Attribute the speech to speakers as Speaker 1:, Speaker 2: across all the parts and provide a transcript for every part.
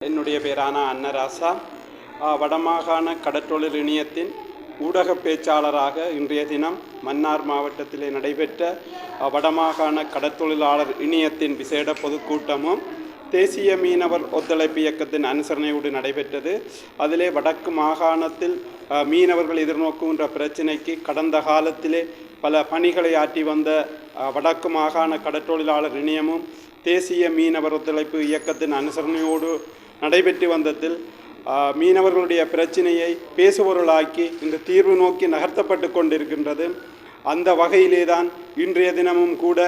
Speaker 1: என்னுடைய பேரான அன்னராசா வடமாகாண கடற்றொழில் இணையத்தின் ஊடக பேச்சாளராக இன்றைய தினம் மன்னார் மாவட்டத்திலே நடைபெற்ற வடமாகாண கடற்தொழிலாளர் இணையத்தின் விசேட பொதுக்கூட்டமும் தேசிய மீனவர் ஒத்துழைப்பு இயக்கத்தின் அனுசரணையோடு நடைபெற்றது. அதிலே வடக்கு மாகாணத்தில் மீனவர்கள் எதிர்நோக்குகின்ற பிரச்சினைக்கு கடந்த காலத்திலே பல பணிகளை ஆற்றி வந்த வடக்கு மாகாண கடற்றொழிலாளர் இணையமும் தேசிய மீனவர் ஒத்துழைப்பு இயக்கத்தின் அனுசரணையோடு நடைபெற்று வந்ததில் மீனவர்களுடைய பிரச்சினையை பேசுபொருளாக்கி இந்த தீர்வு நோக்கி நகர்த்தப்பட்டு கொண்டிருக்கின்றது. அந்த வகையிலே தான் இன்றைய தினமும் கூட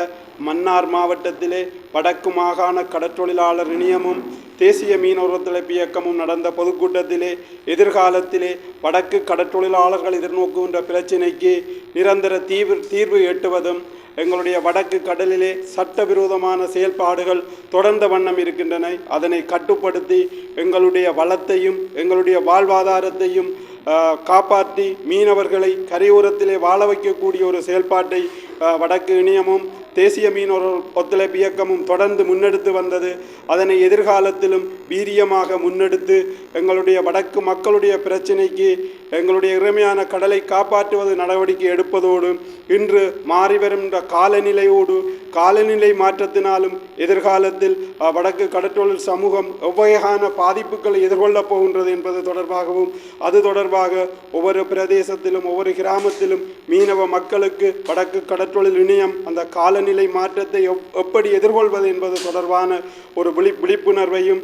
Speaker 1: மன்னார் மாவட்டத்திலே வடக்கு மாகாண கடற்றொழிலாளர் இணையமும் தேசிய மீனவர் ஒத்துழைப்பு இயக்கமும் நடந்த பொதுக்கூட்டத்திலே எதிர்காலத்திலே வடக்கு கடற்றொழிலாளர்கள் எதிர்நோக்குகின்ற பிரச்சினைக்கு நிரந்தர தீர்வு தீர்வு எட்டுவதும் எங்களுடைய வடக்கு கடலிலே சட்டவிரோதமான செயல்பாடுகள் தொடர்ந்த வண்ணம் இருக்கின்றன. அதனை கட்டுப்படுத்தி எங்களுடைய வளத்தையும் எங்களுடைய வாழ்வாதாரத்தையும் காப்பாற்றி மீனவர்களை கரையோரத்திலே வாழ வைக்கக்கூடிய ஒரு செயல்பாட்டை வடக்கு இணையமும் தேசிய மீனவர்கள் ஒத்துழைப்பு இயக்கமும் தொடர்ந்து முன்னெடுத்து வந்தது. அதனை எதிர்காலத்திலும் வீரியமாக முன்னெடுத்து எங்களுடைய வடக்கு மக்களுடைய பிரச்சினைக்கு எங்களுடைய இறமையான கடலை காப்பாற்றுவது நடவடிக்கை எடுப்பதோடு இன்று மாறி வருகின்ற காலநிலையோடு காலநிலை மாற்றத்தினாலும் எதிர்காலத்தில் வடக்கு கடற்றொழில் சமூகம் எவ்வகையான பாதிப்புகளை எதிர்கொள்ளப் போகின்றது என்பது தொடர்பாகவும் அது தொடர்பாக ஒவ்வொரு பிரதேசத்திலும் ஒவ்வொரு கிராமத்திலும் மீனவ மக்களுக்கு வடக்கு கடற்றொழில் இணையம் அந்த காலநிலை மாற்றத்தை எப்- எப்படி எதிர்கொள்வது என்பது தொடர்பான ஒரு விழி விழிப்புணர்வையும்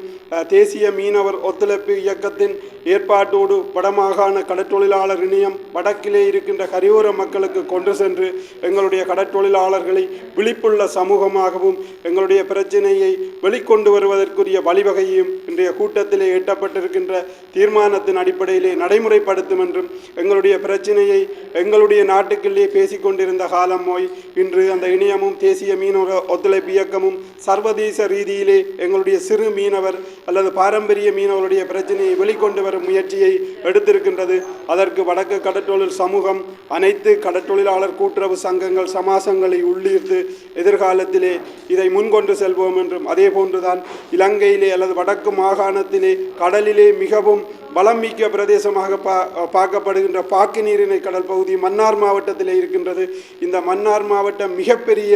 Speaker 1: தேசிய மீனவர் ஒத்துழைப்பு இயக்கத்தின் ஏற்பாட்டோடு வடமாகாண கடற்றொழிலாளர் இணையம் வடக்கிலே இருக்கின்ற கரையோர மக்களுக்கு கொண்டு சென்று எங்களுடைய கடற்றொழிலாளர்களை விழிப்புள்ள சமூகமாகவும் எங்களுடைய பிரச்சனையை வெளிக்கொண்டு வருவதற்குரிய வழிவகையும் இன்றைய கூட்டத்திலே எட்டப்பட்டிருக்கின்ற தீர்மானத்தின் அடிப்படையிலே நடைமுறைப்படுத்தும் என்றும் எங்களுடைய பிரச்சனையை எங்களுடைய நாட்டுக்குள்ளே பேசிக்கொண்டிருந்த காலம் போய் இன்று அந்த இணையமும் தேசிய மீனவ ஒத்துழைப்பு இயக்கமும் சர்வதேச ரீதியிலே எங்களுடைய சிறு மீனவர் அல்லது பாரம்பரிய மீனவருடைய பிரச்சனையை வெளிக்கொண்டு வரும் முயற்சியை எடுத்திருக்கின்றது. அதற்கு வடக்கு கடற்றொழில் சமூகம் அனைத்து கடற்றொழிலாளர் கூட்டுறவு சங்கங்கள் சமாசங்களை உள்ளீர்த்து எதிர்காலத்திலே இதை முன்கொண்டு செல்வோம் என்றும் அதே போன்றுதான் இலங்கையிலே அல்லது வடக்கு மாகாணத்திலே கடலிலே மிகவும் வளம் மிக்க பிரதேசமாக பா பார்க்கப்படுகின்ற பாக்கு நீரிணை கடல் பகுதி மன்னார் மாவட்டத்தில் இருக்கின்றது. இந்த மன்னார் மாவட்டம் மிகப்பெரிய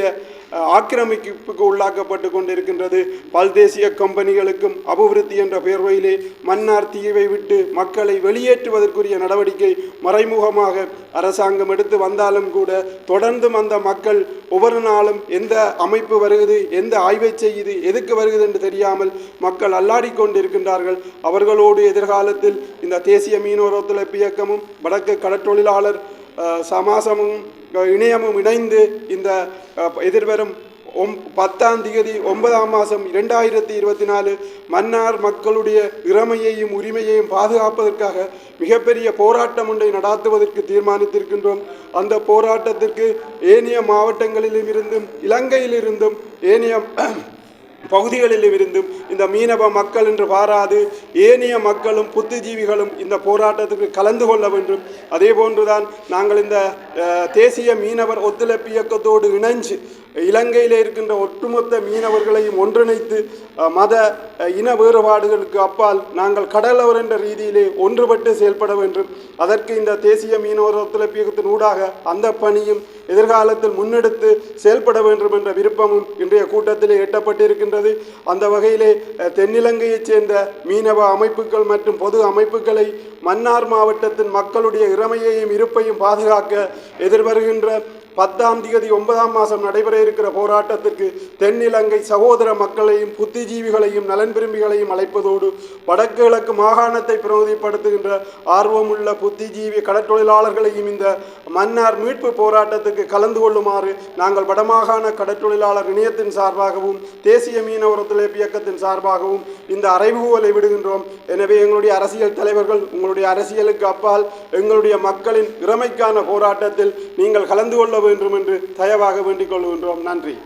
Speaker 1: ஆக்கிரமிப்புக்கு உள்ளாக்கப்பட்டு கொண்டிருக்கின்றது. பல்தேசிய கம்பெனிகளுக்கும் அபிவிருத்தி என்ற பேர்வையிலே மன்னார் தீவை விட்டு மக்களை வெளியேற்றுவதற்குரிய நடவடிக்கை மறைமுகமாக அரசாங்கம் எடுத்து வந்தாலும் கூட தொடர்ந்தும் அந்த மக்கள் ஒவ்வொரு நாளும் எந்த அமைப்பு வருகிறது எந்த ஆய்வை செய்யுது எதுக்கு வருகிறது என்று தெரியாமல் மக்கள் அல்லாடி கொண்டிருக்கின்றார்கள். அவர்களோடு எதிர்காலத்தில் இந்த தேசிய மீனவர் ஒத்துழைப்பு இயக்கமும் வடக்கு கடற்றொழிலாளர் சமாசமும் இணையமும் இணைந்து இந்த எதிர்வரும் ஒம் பத்தாம் தேதி ஒன்பதாம் மாதம் இரண்டாயிரத்தி இருபத்தி நாலு மன்னார் மக்களுடைய இறமையையும் உரிமையையும் பாதுகாப்பதற்காக மிகப்பெரிய போராட்டம் ஒன்றை நடாத்துவதற்கு தீர்மானித்திருக்கின்றோம். அந்த போராட்டத்திற்கு ஏனைய மாவட்டங்களிலும் இருந்தும் இலங்கையிலிருந்தும் ஏனைய பகுதிகளிலும் இருந்தும் இந்த மீனவ மக்கள் என்று பாராது ஏனைய மக்களும் புத்திஜீவிகளும் இந்த போராட்டத்துக்கு கலந்து கொள்ள வேண்டும். அதே போன்றுதான் நாங்கள் இந்த தேசிய மீனவர் ஒத்துழைப்பு இயக்கத்தோடு இணைஞ்சு இலங்கையில் இருக்கின்ற ஒட்டுமொத்த மீனவர்களையும் ஒன்றிணைத்து மத இன வேறுபாடுகளுக்கு அப்பால் நாங்கள் கடலவர் என்ற ரீதியிலே ஒன்றுபட்டு செயல்பட வேண்டும். அதற்கு இந்த தேசிய மீனவர் ஒத்துழைப்பு ஊடாக அந்த பணியும் எதிர்காலத்தில் முன்னெடுத்து செயல்பட வேண்டும் என்ற விருப்பமும் இன்றைய கூட்டத்திலே எட்டப்பட்டிருக்கின்றது. அந்த வகையிலே தென்னிலங்கையைச் சேர்ந்த மீனவ அமைப்புகள் மற்றும் பொது அமைப்புகளை மன்னார் மாவட்டத்தின் மக்களுடைய இறமையையும் இருப்பையும் பாதுகாக்க எதிர்வருகின்ற பத்தாம் தேதி ஒன்பதாம் மாதம் நடைபெற இருக்கிற போராட்டத்திற்கு தென்னிலங்கை சகோதர மக்களையும் புத்திஜீவிகளையும் நலன் விரும்பிகளையும் அழைப்பதோடு வடக்கு கிழக்கு மாகாணத்தை பிரதிப்படுத்துகின்ற ஆர்வமுள்ள புத்திஜீவி கடற்றொழிலாளர்களையும் இந்த மன்னார் மீட்பு போராட்டத்துக்கு கலந்து கொள்ளுமாறு நாங்கள் வடமாகாண கடற்தொழிலாளர் இணையத்தின் சார்பாகவும் தேசிய மீனவர் ஒத்துழைப்பு இயக்கத்தின் சார்பாகவும் இந்த அறைகூவலை விடுகின்றோம். எனவே எங்களுடைய அரசியல் தலைவர்கள் உங்களுடைய அரசியலுக்கு அப்பால் எங்களுடைய மக்களின் இறமைக்கான போராட்டத்தில் நீங்கள் கலந்து கொள்ள வேண்டும் என்று தயவாக வேண்டிக் கொள்கின்றோம். நன்றி.